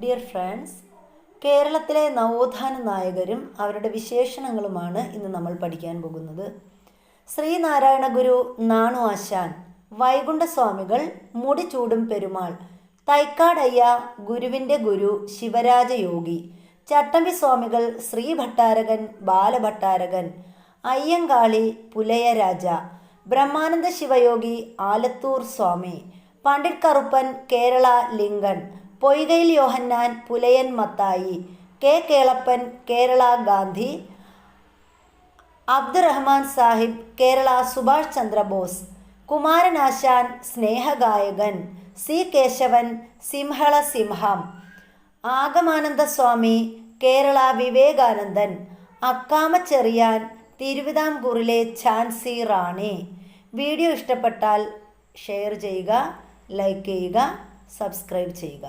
Dear friends കേരളത്തിലെ നവോത്ഥാന നായകരും അവരുടെ വിശേഷണങ്ങളുമാണ് ഇന്ന് നമ്മൾ പഠിക്കാൻ പോകുന്നത്. ശ്രീനാരായണ ഗുരു നാണു ആശാൻ വൈകുണ്ഠസ്വാമികൾ മുടിചൂടും പെരുമാൾ തൈക്കാടയ്യ ഗുരുവിന്റെ ഗുരു ശിവരാജയോഗി ചട്ടമ്പി സ്വാമികൾ ശ്രീ ഭട്ടാരകൻ ബാലഭട്ടാരകൻ അയ്യങ്കാളി പുലയരാജ ബ്രഹ്മാനന്ദ ശിവയോഗി ആലത്തൂർ സ്വാമി പണ്ഡിറ്റ് കറുപ്പൻ കേരള ലിങ്കൺ പൊയ്കയിൽ യോഹന്നാൻ പുലയൻ മത്തായി കെ കേളപ്പൻ കേരള ഗാന്ധി അബ്ദുറഹ്മാൻ സാഹിബ് കേരള സുഭാഷ് ചന്ദ്രബോസ് കുമാരനാശാൻ സ്നേഹഗായകൻ സി കേശവൻ സിംഹള സിംഹം ആഗമാനന്ദ സ്വാമി കേരള വിവേകാനന്ദൻ അക്കാമ ചെറിയാൻ തിരുവിതാംകൂറിലെ ഝാൻസി റാണി. വീഡിയോ ഇഷ്ടപ്പെട്ടാൽ ഷെയർ ചെയ്യുക ലൈക്ക് ചെയ്യുക സബ്സ്ക്രൈബ് ചെയ്യുക.